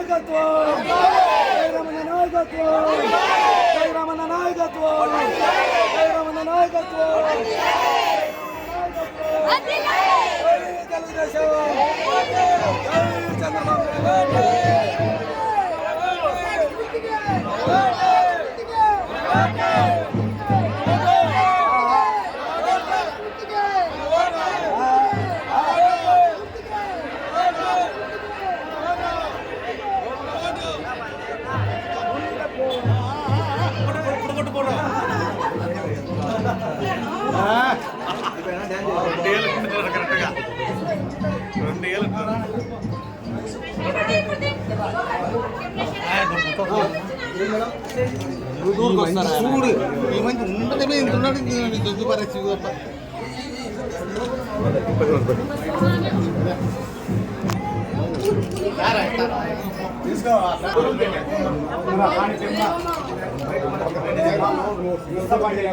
నాయకత్వం జై రమణ నాయకత్వం జై రమణ నాయకత్వం జై రమణ నాయకత్వం జై తెలుగుదేశం జై చంద్రబాబు చూడు ఈ మంచి ఉండటమే ఇంత ఉన్నాడు దొంగ పరిస్థితి తప్ప ఇష్టపడే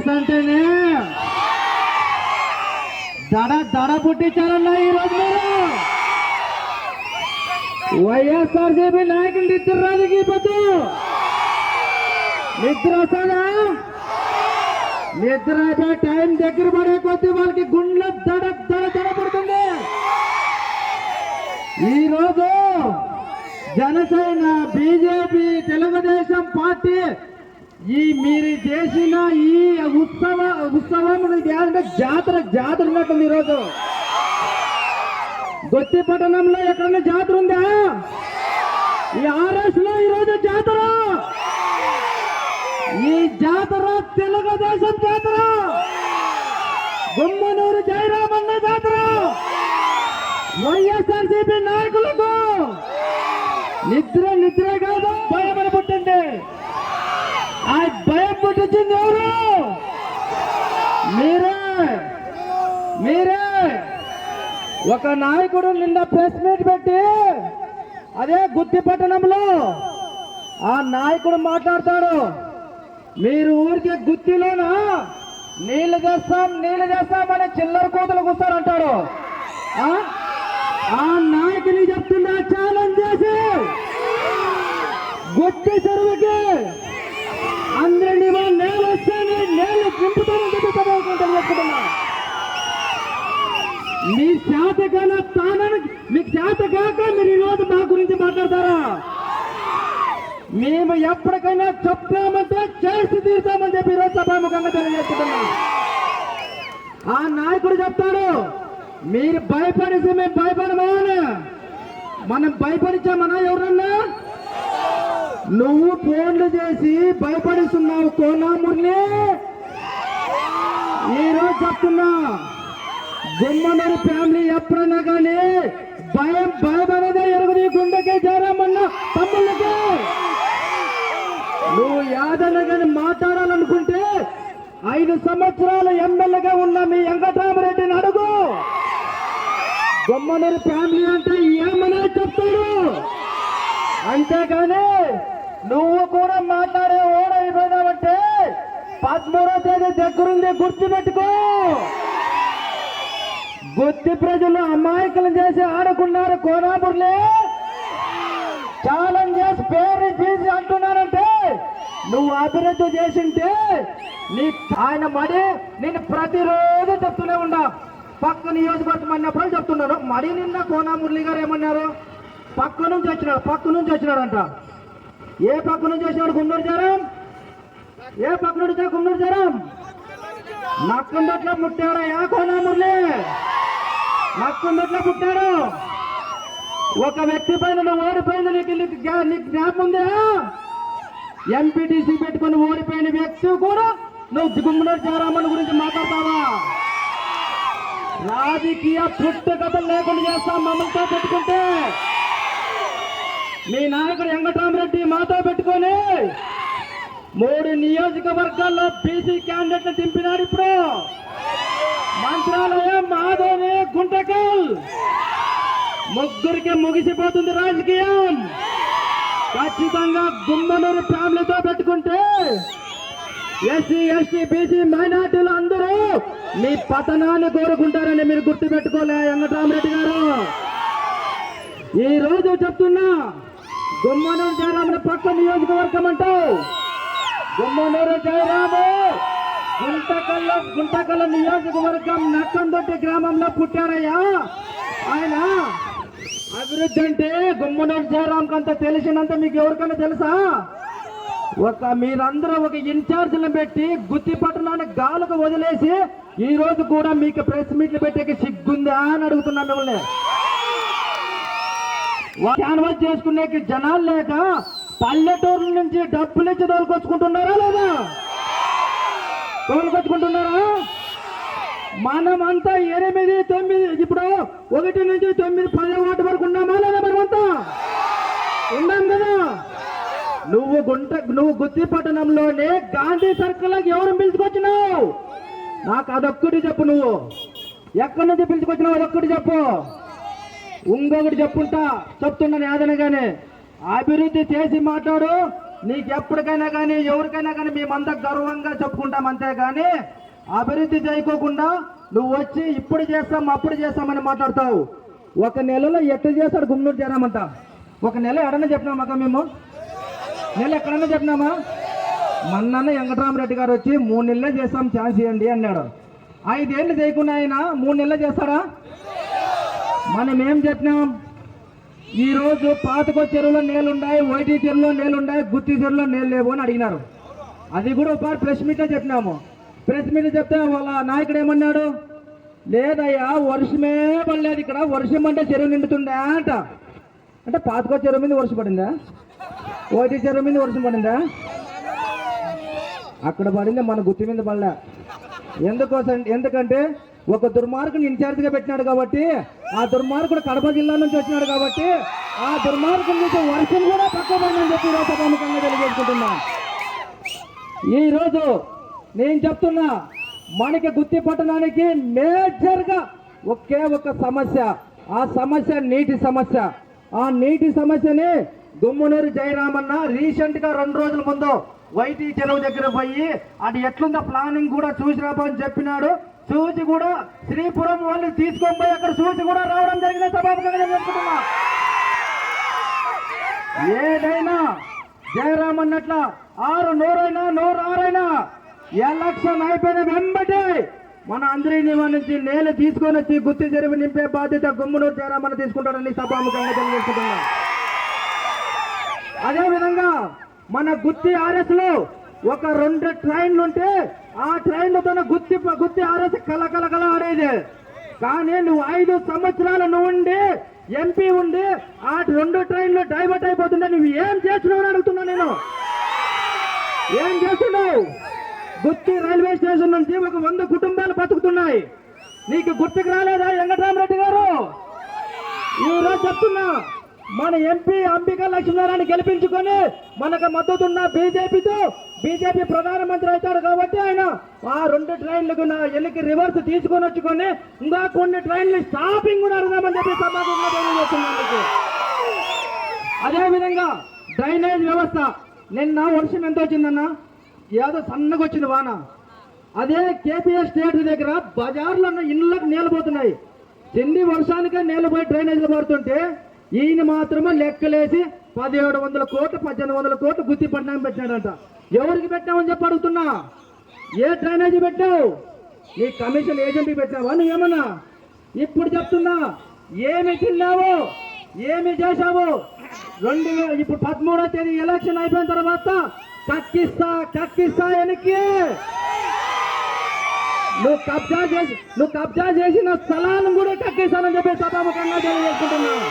గుత్తి అంటేనే దడ దడ పుట్టించారన్నా ఈ రోజు మీరు. వైఎస్ఆర్సీపీ నాయకులు నిద్ర రాజకీయ పొద్దు నిద్ర వస్తుందా నిద్ర అయిపోయి టైం దగ్గర పడే కొద్దీ వాళ్ళకి గుండె దడ దడ దడ పడుతుంది. ఈరోజు జనసేన బీజేపీ తెలుగుదేశం పార్టీ ఈ మీరు చేసిన ఈ ఉత్సవ ఉత్సవం అంటే జాతర జాతర ఉన్నట్టుంది ఈరోజు. గొత్తి పట్టణంలో ఎక్కడన్నా జాతర ఉందా? ఈ ఆర్ఎస్లో ఈరోజు జాతర. ఈ జాతర తెలుగుదేశం జాతర. గుమ్మనూరు జయరామన్న జాతర. వైఎస్ఆర్సీపీ నాయకులకు నిద్ర నిద్రగా కాదు భయం పుట్టింది ఆ భయం ఎవరు? మీరే. మీరే. ఒక నాయకుడు నిన్న ప్రెస్ మీట్ పెట్టి అదే గుత్తి పట్టణంలో ఆ నాయకుడు మాట్లాడతాడు. మీరు ఊరికి గుత్తిలోనా? నీళ్ళు చేస్తాం నీళ్ళు చేస్తామని చిల్లర కూతులు కూస్తారంటాడు ఆ? ఆ నాయకుని చెప్తున్నా ఛాలెంజ్ చేసి గుత్తి చెరువుకి అందరినీ నేల వస్తే నేలు దింపుతానని చెప్పి చదువుకుంటాను మీ శాతగాన స్థానానికి మీకు శాత కాక మీరు ఈరోజు మా గురించి మాట్లాడతారా? మేము ఎప్పటికైనా చెప్తామంటే చేసి తీరుతామని చెప్పి ఈరోజు సభాముఖంగా తెలియజేస్తున్నాం ఆ నాయకుడు చెప్తాడు మీరు భయపడేసి మేము భయపడమా మనం భయపడించామన్నా ఎవరన్నా? నువ్వు ఫోన్లు చేసి భయపడిస్తున్నావు కోనా ఈరోజు చెప్తున్నా గుమ్మనూరు ఫ్యామిలీ ఎప్పుడన్నా కానీ భయం భయం అనేది ఎరుగుది గుండెకే చేరామన్నా తమ్ముళ్ళకి. నువ్వు యాదన్న కానీ మాట్లాడాలనుకుంటే ఐదు సంవత్సరాలు ఎమ్మెల్యేగా ఉన్న మీ వెంకటరామరెడ్డిని అడుగు. బొమ్మనూరు ఫ్యామిలీ అంటే ఏమనే చెప్తాడు? అంతేగాని నువ్వు కూడా మాట్లాడే ఓడైపోయినావంటే పదమూడో తేదీ దగ్గరుంది గుర్తుపెట్టుకో. గుత్తి ప్రజలు అమాయకులు చేసి ఆడుకున్నారు కోనాపురులే. ఛాలెంజ్ చేసి పేరు తీసి అంటున్నానంటే నువ్వు అభివృద్ధి చేసింటే నీ ఆయన మడి నేను ప్రతిరోజు చెప్తూనే ఉన్నా. పక్క నియోజకవర్గం అన్నప్పుడు చెప్తున్నారు మడి నిన్న కోనా మురళి గారు ఏమన్నారు? పక్క నుంచి వచ్చినాడు పక్క నుంచి వచ్చినాడంట. ఏ పక్క నుంచి వచ్చినాడు గుండూరు జరం ఏ పక్క నుంచి వచ్చా గుండూరు జరం నక్కుందట్లో పుట్టాడు? యా కోనా మురళి? నక్కుందట్లో పుట్టాడు. ఒక వ్యక్తి పైన నువ్వు ఓడిపోయింది నీకు నీకు జ్ఞా- నీకు జ్ఞాపకం ఉందా ఎంపీటీసీ పెట్టుకుని ఓడిపోయిన వ్యక్తి కూడా నువ్వు గుమ్మనూరు జయరామన్ గురించి మాట్లాడతావా? రాజకీయ పుట్టుకథలు లేకుండా చేస్తాం మమ్మల్తో పెట్టుకుంటే. మీ నాయకుడు వెంకటరామరెడ్డి మాతో పెట్టుకొని మూడు నియోజకవర్గాల్లో బీసీ క్యాండిడేట్ దింపినాడు ఇప్పుడు. మంత్రాలయం మాధవి గుంటకల్. ముగ్గురికి ముగిసిపోతుంది రాజకీయం. ఖచ్చితంగా గుమ్మనూరు ఫ్యామిలీతో పెట్టుకుంటే ఎస్సీ ఎస్టీ బీసీ మైనార్టీలు అందరూ మీ పతనాన్ని కోరుకుంటారని మీరు గుర్తు పెట్టుకోలే వెంకటరామరెడ్డి గారు. ఈ రోజు చెప్తున్నా గుమ్మనూరు జయరాముని పక్క నియోజకవర్గం అంటావు గుమ్మనూరు జయరాము గుంటకల్ల గుంటకల్ల నియోజకవర్గం నక్కందొట్టి గ్రామంలో పుట్టారయ్యా. ఆయన అభివృద్ధి అంటే గుమ్మనూరు జయరాంకి అంత తెలిసినంత మీకు ఎవరికైనా తెలుసా? ఒక మీరందరూ ఒక ఇన్ఛార్జ్లను పెట్టి గుత్తి పట్టణాన్ని గాలకు వదిలేసి ఈ రోజు కూడా మీకు ప్రెస్ మీట్లు పెట్టేకి సిగ్గుందా అని అడుగుతున్నా మిమ్మల్ని. క్యాన్వాస్ చేసుకునే జనాలు లేక పల్లెటూరు నుంచి డబ్బులు ఇచ్చి తోలుకొచ్చుకుంటున్నారా లేదా? తోలుకొచ్చుకుంటున్నారా? మనమంతా ఎనిమిది తొమ్మిది ఇప్పుడు ఒకటి నుంచి తొమ్మిది పది వాటి వరకు ఉన్నామా లేదా మనమంతా? ఉన్నాం కదా? నువ్వు గుంట నువ్వు గుత్తి పట్టణంలోనే గాంధీ సర్కిల్ ఎవరు పిలుచుకొచ్చినావు? నాకు అదొక్కటి చెప్పు నువ్వు. ఎక్కడి నుంచి పిలుచుకొచ్చినావు? అదొక్కటి చెప్పు. ఇంకొకటి చెప్పుంటా చెప్తున్నాను యాదనగానే అభివృద్ధి చేసి మాట్లాడు నీకు ఎప్పటికైనా కానీ ఎవరికైనా కానీ మేమంతా గర్వంగా చెప్పుకుంటాం అంతే కానీ అభివృద్ధి చేయకోకుండా నువ్వు వచ్చి ఇప్పుడు చేస్తాం అప్పుడు చేస్తామని మాట్లాడతావు. ఒక నెలలో ఎట్లా చేస్తాడు గుమ్మూరు చేరామంట ఒక నెల ఎడన్నా చెప్పినామా మేము? నెల ఎక్కడన్నా చెప్పినామా? మన్నన్న వెంకటరామరెడ్డి గారు వచ్చి మూడు నెలలే చేస్తాం ఛాన్స్ ఇవ్వండి అన్నాడు. ఐదేళ్ళు చేయకుండా ఆయన మూడు నెలలు చేస్తాడా? మనం ఏం చెప్పినాం? ఈరోజు పాతకో చెరువులో నీళ్ళుండాయి వైటీ చెరువులో నీళ్ళుండాయి గుత్తి చెరువులో నీళ్ళు లేవు అని అడిగినారు. అది కూడా ఒకసారి ప్రెస్ మీట్లో చెప్పినాము. ప్రెస్ మీట్ చెప్తే వాళ్ళ నాయకుడు ఏమన్నాడు? లేదయ్యా వర్షమే పడలేదు ఇక్కడ వర్షం అంటే చెరువు నిండుతుందా అంట. అంటే పాతకో చెరువు మీద వర్షం పడిందా? వైటీ చెరువు మీద వర్షం పడిందా? అక్కడ పడింది మన గుత్తి మీద పడలే. ఎందుకోసం ఎందుకంటే ఒక దుర్మార్గుని ఇన్ఛార్జిగా పెట్టినాడు కాబట్టి ఆ దుర్మార్గుడు కడప జిల్లా నుంచి వచ్చినాడు కాబట్టి ఆ దుర్మార్గుని నుంచి వర్షం కూడా తక్కువ పడిందని చెప్పి ఈరోజు ప్రముఖంగా తెలియజేసుకుంటున్నా. ఈరోజు నేను చెప్తున్నా మనకి గుత్తి పట్టణానికి మేజర్గా ఒకే ఒక సమస్య ఆ సమస్య నీటి సమస్య. ఆ నీటి సమస్యని గుమ్మనూరు జయరామన్న రీసెంట్గా రెండు రోజుల ముందు వైటీ చెరువు దగ్గర పోయి అది ఎట్లుందో ప్లానింగ్ కూడా చూసి రాబోని చెప్పినాడు. చూసి కూడా శ్రీపురం వాళ్ళు తీసుకొని పోయి అక్కడ చూసి కూడా రావడం జరిగిన సభాపతిగా నేను ఏదైనా జయరామ్ అన్నట్ల ఆరు నూరైనా నూరు ఆరైనా ఎలక్షన్ అయిపోయిన వెంబటే మన అందరి నుంచి నేల తీసుకొని వచ్చి గుత్తి జరిపి నింపే బాధ్యత గుమ్మనూరు జయరామన్న తీసుకుంటాడని సభాముఖంగా తెలియజేసుకుంటున్నా. అదేవిధంగా మన గుత్తి ఆర్ఎస్లో ఒక రెండు ట్రైన్లు ఉంటే ఆ ట్రైన్లతో గుత్తి గుత్తి ఆరేసి కల కల కల ఆడేది. కానీ నువ్వు ఐదు సంవత్సరాల నువ్వు ఉండి ఎంపీ ఉండి ఆ రెండు ట్రైన్లు డైవర్ట్ అయిపోతుంటే నువ్వు ఏం చేస్తున్నావు అని అడుగుతున్నా నేను. ఏం చేస్తున్నావు? గుత్తి రైల్వే స్టేషన్ నుంచి ఒక వంద కుటుంబాలు బతుకుతున్నాయి. నీకు గుర్తుకు రాలేదా వెంకటరామరెడ్డి గారు? ఈరోజు చెప్తున్నా మన ఎంపీ అంబికా లక్ష్మీనారాయణ గెలిపించుకొని మనకు మద్దతున్న బీజేపీతో బీజేపీ ప్రధానమంత్రి అవుతాడు కాబట్టి ఆయన ఆ రెండు ట్రైన్లకు నా ఎన్నిక రివర్స్ తీసుకొని వచ్చుకొని ఇంకా కొన్ని ట్రైన్లు స్టాపింగ్ కూడా అడదామని చెప్పి సమాజంలో తెలియజేస్తున్నాను డ్రైనేజ్ వ్యవస్థ నిన్న వర్షం ఎంత వచ్చిందన్న? ఏదో సన్నగా వచ్చింది వాన. అదే కేపీఎస్ స్టేట్ దగ్గర బజార్లో ఇళ్ళకు నేలపోతున్నాయి పోతున్నాయి. వర్షానికే నేలపోయి డ్రైనేజ్లు పడుతుంటే ఈయన మాత్రమే లెక్కలేసి పదిహేడు వందల కోట్లు పద్దెనిమిది వందల కోట్లు గుత్తి పట్టణం పెట్టాడంట ఎవరికి పెట్టామని చెప్పి అడుగుతున్నా? ఏ డ్రైనేజీ పెట్టావు? నీ కమిషన్ ఏజెంట్కి పెట్టావా నువ్వేమన్నా? ఇప్పుడు చెప్తున్నా ఏమి తిన్నావు ఏమి చేశావు? రెండు ఇప్పుడు పదమూడో తేదీ ఎలక్షన్ అయిపోయిన తర్వాత కక్కిస్తా కక్కిస్తా వెనక్కి నువ్వు కబ్జా చేసి నువ్వు కబ్జా చేసిన స్థలాలను కూడా కక్కిస్తానని చెప్పి సభాముఖంగా తెలియజేసుకుంటున్నావు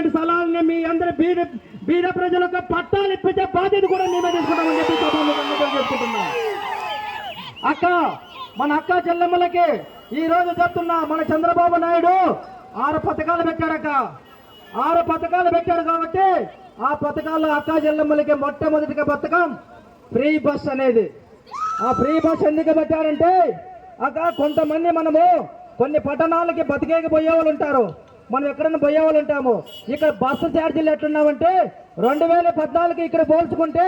గవర్నమెంట్ స్థలాలని మీ అందరి బీద బీద ప్రజలకు పట్టాలు ఇప్పించే బాధ్యత కూడా మేమే తీసుకుంటామని చెప్పి సభాముఖంగా అక్క మన అక్క చెల్లెమ్మలకి ఈ రోజు చెప్తున్నా మన చంద్రబాబు నాయుడు ఆరు పథకాలు పెట్టాడక్క ఆరు పథకాలు పెట్టాడు కాబట్టి ఆ పథకాల్లో అక్క చెల్లెమ్మలకి మొట్టమొదటిగా పథకం ఫ్రీ బస్ అనేది. ఆ ఫ్రీ బస్ ఎందుకు పెట్టారంటే అక్క కొంతమంది మనము కొన్ని పట్టణాలకి బతికేకి పోయే వాళ్ళు ఉంటారు. మనం ఎక్కడైనా పోయే వాళ్ళు ఉంటాము ఇక్కడ బస్సు ఛార్జీలు ఎట్లున్నామంటే రెండు వేల పద్నాలుగు ఇక్కడ పోల్చుకుంటే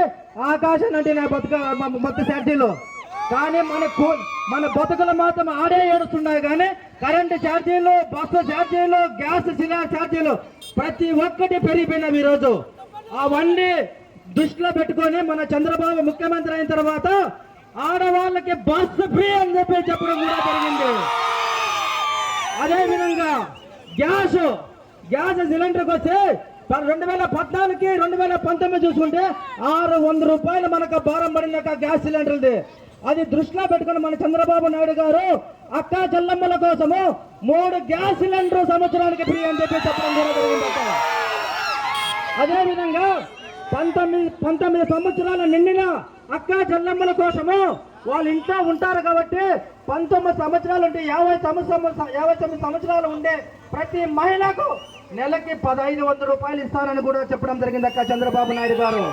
ఆకాశం అంటే నా బతుక మొత్తం ఛార్జీలు. కానీ మన మన బతుకులు మాత్రం ఆడే ఏడుస్తున్నాయి కానీ కరెంటు ఛార్జీలు బస్సు ఛార్జీలు గ్యాస్ సిలిండర్ ఛార్జీలు ప్రతి ఒక్కటి పెరిగిపోయినవి ఈరోజు. అవన్నీ దృష్టిలో పెట్టుకొని మన చంద్రబాబు ముఖ్యమంత్రి అయిన తర్వాత ఆడవాళ్ళకి బస్సు ఫ్రీ అని చెప్పి చెప్పడం కూడా జరిగింది. అదేవిధంగా గ్యాస్ గ్యాస్ సిలిండర్కి వస్తే రెండు వేల పద్నాలుగుకి రెండు వేల పంతొమ్మిది చూసుకుంటే ఆరు వంద రూపాయలు మనకు భారం పడినాక గ్యాస్ సిలిండర్ది. అది దృష్టిలో పెట్టుకుని మన చంద్రబాబు నాయుడు గారు అక్క చెల్లమ్మల కోసము మూడు గ్యాస్ సిలిండర్ సంవత్సరానికి ఫ్రీ అని చెప్పి చెప్పడం కూడా అదేవిధంగా పంతొమ్మిది పంతొమ్మిది సంవత్సరాల నిండిన అక్క చెల్లెమ్మల కోసము వాళ్ళు ఇంట్లో ఉంటారు కాబట్టి పంతొమ్మిది సంవత్సరాలు ఉంటే యాభై సంవత్సరం యాభై తొమ్మిది సంవత్సరాలు ఉండే ప్రతి మహిళకు నెలకి పదహైదు వందల రూపాయలు ఇస్తారని కూడా చెప్పడం జరిగింది అక్క చంద్రబాబు నాయుడు గారు.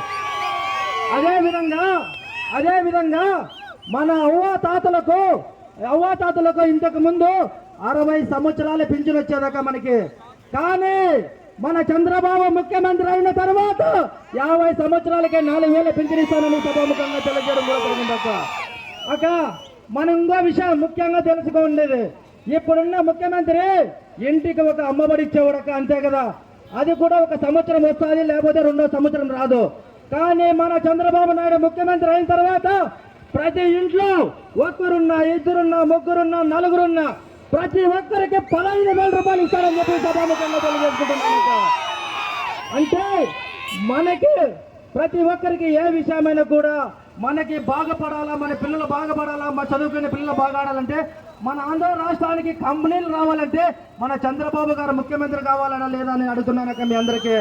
అదేవిధంగా అదేవిధంగా మన అవ్వ తాతలకు అవ్వ తాతలకు ఇంతకు ముందు అరవై సంవత్సరాల పింఛను వచ్చేదక్క మనకి. కానీ మన చంద్రబాబు ముఖ్యమంత్రి అయిన తర్వాత యాభై సంవత్సరాలకే నాలుగు వేల పింఛను ఇస్తానని సభాముఖంగా తెలియజేయడం కూడా జరిగింది అక్క. అక్క మనం ఇంకో విషయం ముఖ్యంగా తెలుసుకోండి ఇప్పుడున్న ముఖ్యమంత్రి ఇంటికి ఒక అమ్మబడి ఇచ్చేవాడక అంతే కదా. అది కూడా ఒక సంవత్సరం వస్తుంది లేకపోతే రెండో సంవత్సరం రాదు. కానీ మన చంద్రబాబు నాయుడు ముఖ్యమంత్రి అయిన తర్వాత ప్రతి ఇంట్లో ఒక్కరున్నా ఇద్దరున్నా ముగ్గురున్నా నలుగురున్నా ప్రతి ఒక్కరికి పదహైదు వేల రూపాయలు ఇస్తారని చెప్పి సభాముఖంగా తెలియజేసుకుంటున్నాను అంటే మనకి ప్రతి ఒక్కరికి ఏ విషయమైనా కూడా మనకి బాగుపడాలా మన పిల్లలు బాగుపడాలా మన చదువుకునే పిల్లలు బాగా ఆడాలంటే మన ఆంధ్ర రాష్ట్రానికి కంపెనీలు రావాలంటే మన చంద్రబాబు గారు ముఖ్యమంత్రి కావాలనా లేదా అని అడుగుతున్నాను అక్క మీ అందరికీ.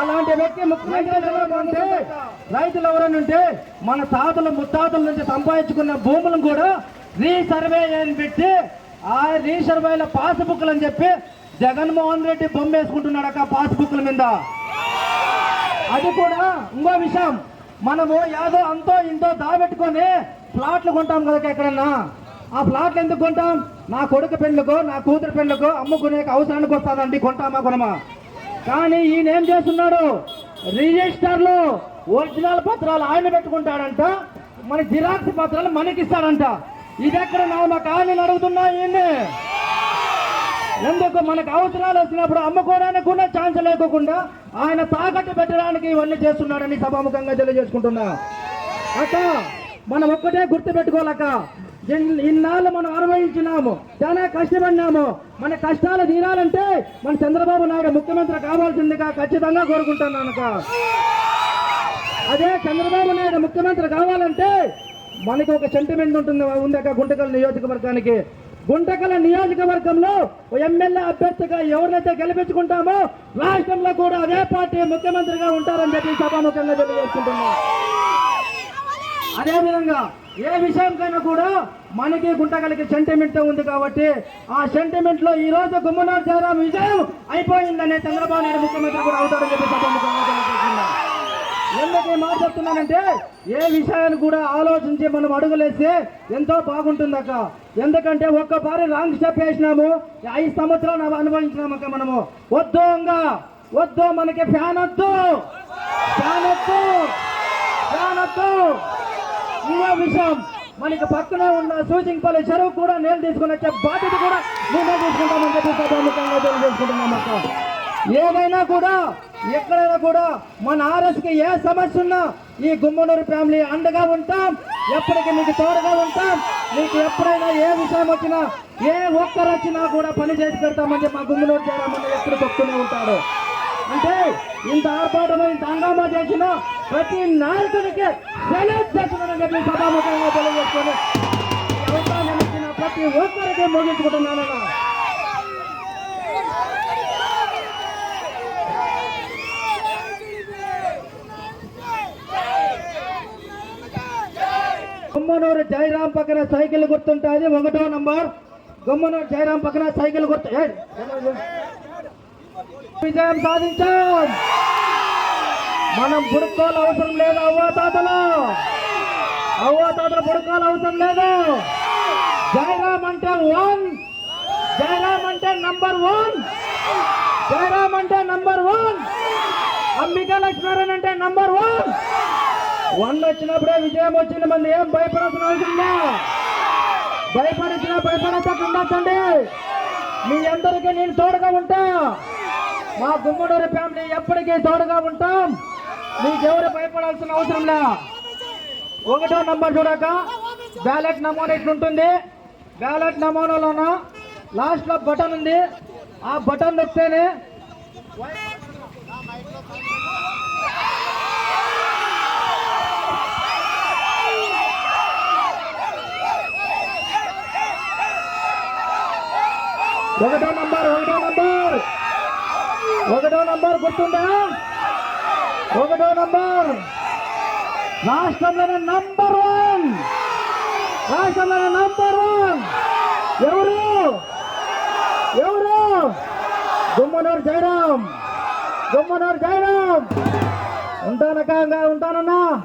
అలాంటి వ్యక్తి ముఖ్యమంత్రి రైతులు ఎవరైనా ఉంటే మన తాతలు ముత్తాతల నుంచి సంపాదించుకున్న భూములను కూడా రీసర్వే అని పెట్టి ఆ రీసర్వేల పాస్బుక్లు అని చెప్పి జగన్మోహన్ రెడ్డి బొమ్మ వేసుకుంటున్నాడు అక్క పాస్బుక్ల మీద. అది కూడా ఇంకో విషయం. మనము ఏదో అంతో ఇంతో దాబెట్టుకొని ప్లాట్లు కొంటాం కదా ఎక్కడన్నా? ఆ ప్లాట్లు ఎందుకు కొంటాం? నా కొడుకు పెళ్ళకో నా కూతురు పెళ్ళకో అమ్ముకునే అవసరానికి వస్తుందండి కొంటామా కొనమా? కానీ ఈయన ఏం చేస్తున్నాడు? రిజిస్టర్లు ఒరిజినల్ పత్రాలు ఆయన పెట్టుకుంటాడంట మన జిరాక్స్ పత్రాలు మనకి ఇస్తాడంట ఇది ఎక్కడ నా కాలనీ అడుగుతున్నా ఈయన్ని? ఎందుకు? మనకు అవసరాలు వచ్చినప్పుడు అమ్ముకోవడానికి కూడా ఛాన్స్ లేకోకుండా ఆయన తాకట్టు పెట్టడానికి ఇవన్నీ చేస్తున్నాడని సభాముఖంగా తెలియజేసుకుంటున్నా. అక్క మనం ఒక్కటే గుర్తుపెట్టుకోలేక ఇన్- ఇన్నాళ్ళు మనం అనుభవించినాము చాలా కష్టపడినాము. మన కష్టాలు తీరాలంటే మన చంద్రబాబు నాయుడు ముఖ్యమంత్రి కావాల్సిందిగా ఖచ్చితంగా కోరుకుంటున్నాను అక్క అదే చంద్రబాబు నాయుడు ముఖ్యమంత్రి కావాలంటే మనకి ఒక సెంటిమెంట్ ఉంటుంది ఉందక గుంటకల్ నియోజకవర్గానికి. గుంటకల నియోజకవర్గంలో ఎమ్మెల్యే అభ్యర్థిగా ఎవరినైతే గెలిపించుకుంటామో రాష్ట్రంలో కూడా అదే పార్టీ ముఖ్యమంత్రిగా ఉంటారని చెప్పి సభాముఖంగా తెలియజేసుకుంటున్నాం. అదే విధంగా ఏ విషయంకైనా కూడా మనకి గుంటగలికి సెంటిమెంట్ ఉంది కాబట్టి ఆ సెంటిమెంట్లో ఈ రోజు గుమ్మనాథ్ జయరాం విజయం అయిపోయిందనే చంద్రబాబు నాయుడు ముఖ్యమంత్రి కూడా అవుతాడని చెప్పి ఎందుకు మాట చెప్తున్నానంటే ఏ విషయాన్ని కూడా ఆలోచించి మనం అడుగులేస్తే ఎంతో బాగుంటుందక్క. ఎందుకంటే ఒక్కసారి రాంగ్ స్టెప్ వేసినాము ఐదు సంవత్సరాలు అనుభవించినామక్క మనము. వద్దు ఇంకా వద్దు మనకి ఫ్యాన్ వద్దు. ఫ్యాన్ వద్దు. ఫ్యాన్ వద్దు. ఇంకో విషయం. మనకి పక్కనే ఉన్న సూచింగ్పల్లి చెరువు కూడా నేను తీసుకుని వచ్చే బాధ్యత కూడా మేమే తీసుకుంటామని చెప్పి సభాముఖంగా తెలియజేసుకుంటున్నామక్క ఏదైనా కూడా ఎక్కడైనా కూడా మన ఆర్ఎస్కి ఏ సమస్య ఉన్నా ఈ గుమ్మనూరు ఫ్యామిలీ అండగా ఉంటాం. ఎప్పటికీ మీకు తోడుగా ఉంటాం. మీకు ఎప్పుడైనా ఏ విషయం వచ్చినా ఏ ఒక్కరు వచ్చినా కూడా పని చేసి పెడతామని మా గుమ్మనూరు చేరామని ఎప్పుడు చెప్తూనే ఉంటాడు. అంటే ఇంత ఆర్భాటము ఇంత హంగామా చేసిన ప్రతి నాయకుడికి సెలెక్ట్ చేస్తున్నానని చెప్పి సభాముఖంగా తెలియజేసుకొని అవకాశం ఇచ్చిన ప్రతి ఒక్కరికి ముగించుకుంటున్నానన్నా గుమ్మనూరు జయరాం పక్కన సైకిల్ గుర్తుంటుంది ఒకటో నంబర్. గుమ్మనూరు జయరాం పక్కన సైకిల్ గుర్తు విజయం సాధించాం. మనం పుడుకోవాలి అవసరం లేదు అవ్వ తాతలు. పుడుకోవాలి అవసరం లేదు. జయరామ్ అంటే వన్. జయరామ్ అంటే నంబర్ వన్ జయరామ్ అంటే నంబర్ వన్ అంబికా లక్ష్మీనారాయణ అంటే నంబర్ వన్ వన్ వచ్చినప్పుడే విజయం వచ్చింది. మంది ఏం భయపడాల్సిన అవసరం లే భయపడించిన భయపడేటట్టు ఉండొచ్చండి మీ అందరికీ నేను తోడుగా ఉంటా. మా గుమ్మడూరు ఫ్యామిలీ ఎప్పటికీ తోడుగా ఉంటాం. మీకెవరు భయపడాల్సిన అవసరం లే. ఒకటో నంబర్ చూడక బ్యాలెట్ నమూనా ఇట్లుంటుంది. బ్యాలెట్ నమూనాలోన లాస్ట్లో బటన్ ఉంది. ఆ బటన్ నొక్కితేనే ఒకటో నంబర్ ఒకటో నంబర్ గుర్తుందా? ఒకటో నంబర్. రాష్ట్రంలోనే నంబర్ వన్. రాష్ట్రంలోనే నంబర్ వన్. ఎవరు? ఎవరు? గుమ్మనూరు జయరాం. గుమ్మనూరు జయరాం. ఉంటానక్క ఉంటానన్నా.